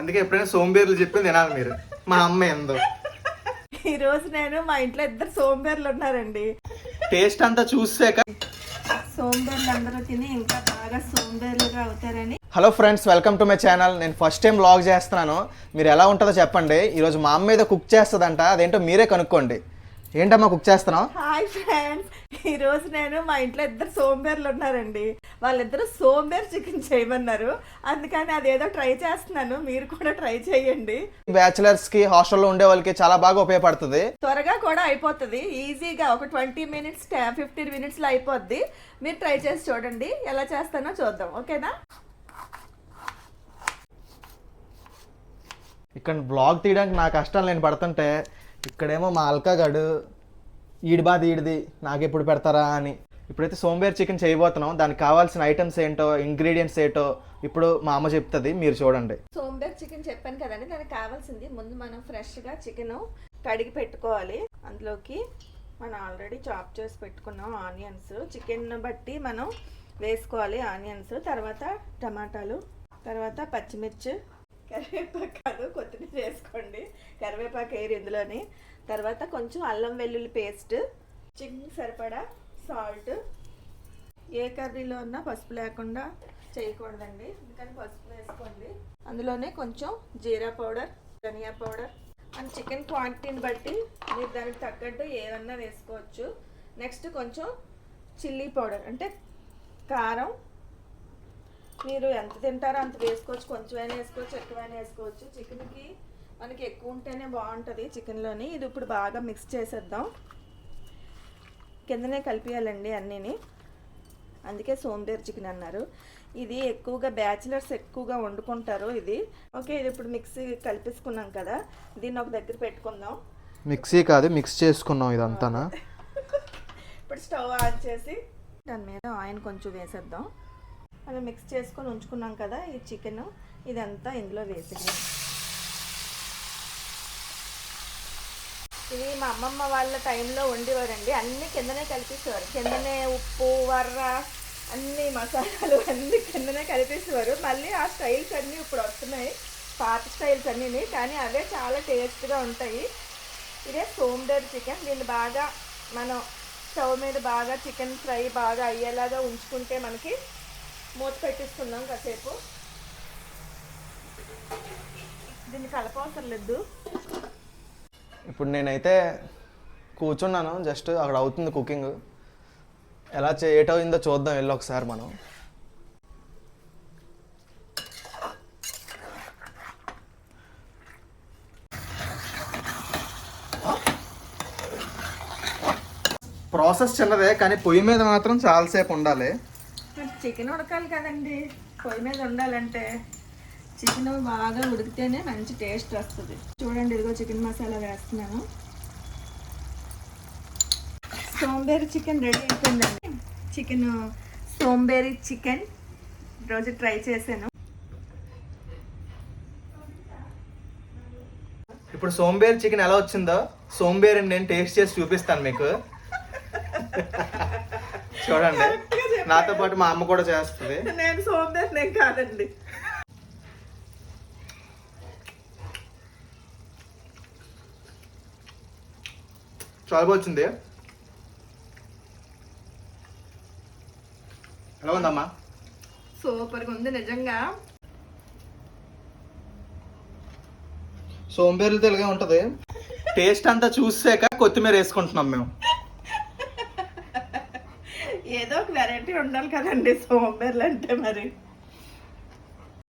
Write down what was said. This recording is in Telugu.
అందుకే ఎప్పుడైనా సోంబేర్లు చెప్పింది తినాలి మీరు. మా అమ్మ ఎందో ఈ రోజు నేను మా ఇంట్లో ఇద్దరు సోంబేర్లు ఉన్నారండి. టేస్ట్ అంతా చూసాక సోంబేర్లు అందరూ తిని ఇంకా బాగా సోంబేర్లుగా అవుతారని. Hello friends welcome to my channel. నేను ఫస్ట్ టైం వ్లాగ్ చేస్తున్నాను. మీరు ఎలా ఉంటుందో చెప్పండి. ఈరోజు మా అమ్మ ఏదో కుక్ చేస్తుందంట. అదేంటో మీరే కనుక్కోండి. ఏంటమ్మా కుక్ చేస్తున్నావు? Hi friends. ఈ రోజు నేను మా ఇంట్లో ఇద్దరు సోంబేర్లు ఉన్నారండి. వాళ్ళిద్దరు సోంబేర్ చికెన్ చేయమన్నారు. అందుకని అదేదో ట్రై చేస్తున్నాను. మీరు కూడా ట్రై చేయండి. బ్యాచిలర్స్కి హాస్టల్లో ఉండే వాళ్ళకి చాలా బాగా ఉపయోగపడుతుంది. త్వరగా కూడా అయిపోతుంది. ఈజీగా ఒక ట్వంటీ మినిట్స్ ఫిఫ్టీన్ మినిట్స్లో అయిపోద్ది. మీరు ట్రై చేసి చూడండి. ఎలా చేస్తానో చూద్దాం. ఓకేనా? ఇక్కడ బ్లాగ్ తీయడానికి నా కష్టాలు నేను పడుతుంటే ఇక్కడేమో మా అల్కాగాడు ఈడి బాధ ఈడిది నాకు ఎప్పుడు పెడతారా అని. ఇప్పుడైతే సోంబేర్ చికెన్ చేయబోతున్నాం. దానికి కావాల్సిన ఐటమ్స్ ఏంటో ఇంగ్రీడియంట్స్ ఏంటో ఇప్పుడు మా అమ్మ చెప్తుంది మీరు చూడండి. సోంబేర్ చికెన్ చెప్పాను కదండి దానికి కావాల్సింది ముందు మనం ఫ్రెష్గా చికెన్ కడిగి పెట్టుకోవాలి. అందులోకి మనం ఆల్రెడీ చాప్ చేసి పెట్టుకున్నాం ఆనియన్స్. చికెన్ బట్టి మనం వేసుకోవాలి ఆనియన్స్. తర్వాత టమాటాలు తర్వాత పచ్చిమిర్చి కరివేపాకు కాదు కొత్తిమీర వేసుకోండి. కరివేపాకు వేయరు ఇందులోని. తర్వాత కొంచెం అల్లం వెల్లుల్లి పేస్ట్ చికెన్ సరిపడా సాల్ట్ ఏ కర్రీలో ఉన్నా పసుపు లేకుండా చేయకూడదండి. ఎందుకని పసుపు వేసుకోండి. అందులోనే కొంచెం జీరా powder dhaniya powder and chicken క్వాంటిటీని బట్టి మీరు దానికి తగ్గట్టు ఏమన్నా వేసుకోవచ్చు. నెక్స్ట్ కొంచెం చిల్లీ పౌడర్ అంటే కారం మీరు ఎంత తింటారో అంత వేసుకోవచ్చు. కొంచెమైనా వేసుకోవచ్చు ఎక్కువైనా వేసుకోవచ్చు. చికెన్కి మనకి ఎక్కువ ఉంటేనే బాగుంటుంది చికెన్లోని. ఇది ఇప్పుడు బాగా మిక్స్ చేసేద్దాం. కిందనే కలిపియాలండి అన్నీని. అందుకే సోంబేర్ చికెన్ అన్నారు. ఇది ఎక్కువగా బ్యాచిలర్స్ ఎక్కువగా వండుకుంటారు ఇది. ఓకే ఇది ఇప్పుడు మిక్సీ కలిపేసుకున్నాం కదా. దీన్ని ఒక దగ్గర పెట్టుకుందాం. మిక్సీ కాదు మిక్స్ చేసుకున్నాం ఇదంతానా? ఇప్పుడు స్టవ్ ఆన్ చేసి దాని మీద ఆయిల్ కొంచెం వేసేద్దాం. అలా మిక్స్ చేసుకొని ఉంచుకున్నాం కదా ఈ చికెన్ ఇదంతా ఇందులో వేసేద్దాం ఇది మా అమ్మమ్మ వాళ్ళ టైంలో వండేవారండి. అన్నీ కిందనే కలిపేసేవారు. కిందనే ఉప్పు వర్ర అన్ని మసాలాలు అన్నీ కిందనే కలిపేసేవారు. మళ్ళీ ఆ స్టైల్స్ అన్నీ ఇప్పుడు వస్తున్నాయి. పాత స్టైల్స్ అన్నీ కానీ అవే చాలా టేస్ట్గా ఉంటాయి. ఇదే సోంబేర్ చికెన్. దీన్ని బాగా మనం స్టవ్ మీద బాగా చికెన్ ఫ్రై బాగా అయ్యేలాగా ఉంచుకుంటే మనకి మూత పెట్టిస్తున్నాం కాసేపు. దీన్ని కలపవసరం లేదు. ఇప్పుడు నేనైతే కూర్చున్నాను జస్ట్ అక్కడ అవుతుంది కుకింగ్ ఎలా చేయటమైందో చూద్దాం వెళ్ళి ఒకసారి మనం. ప్రాసెస్ చిన్నదే కానీ పొయ్యి మీద మాత్రం చాలాసేపు ఉండాలి. చికెన్ ఉడకాలి కదండి. పొయ్యి మీద ఉండాలంటే చికెన్ బాగా ఉడికితేనే మంచి టేస్ట్ వస్తుంది. చూడండి ఇదిగో చికెన్ మసాలా వేస్తున్నాను. సోంబేరి చికెన్ రెడీ అయిపోయిందండి. చికెన్ సోంబేరి చికెన్ రోజు ట్రై చేశాను. ఇప్పుడు సోంబేర్ చికెన్ ఎలా వచ్చిందో సోంబేర్ నేను టేస్ట్ చేసి చూపిస్తాను మీకు. చూడండి. నాతో పాటు మా అమ్మ కూడా చేస్తుంది. నేను సోంబేరి నేను కాదండి. చాలా వచ్చింది ఎలా ఉందమ్మా? సూపర్గా ఉంది నిజంగా. సోంబేర్లు తెలుగే ఉంటది. టేస్ట్ అంతా చూసాక కొత్తిమీర వేసుకుంటున్నాం మేము. ఏదో ఒక వెరైటీ ఉండాలి కదండి సోంబేర్లు అంటే మరి.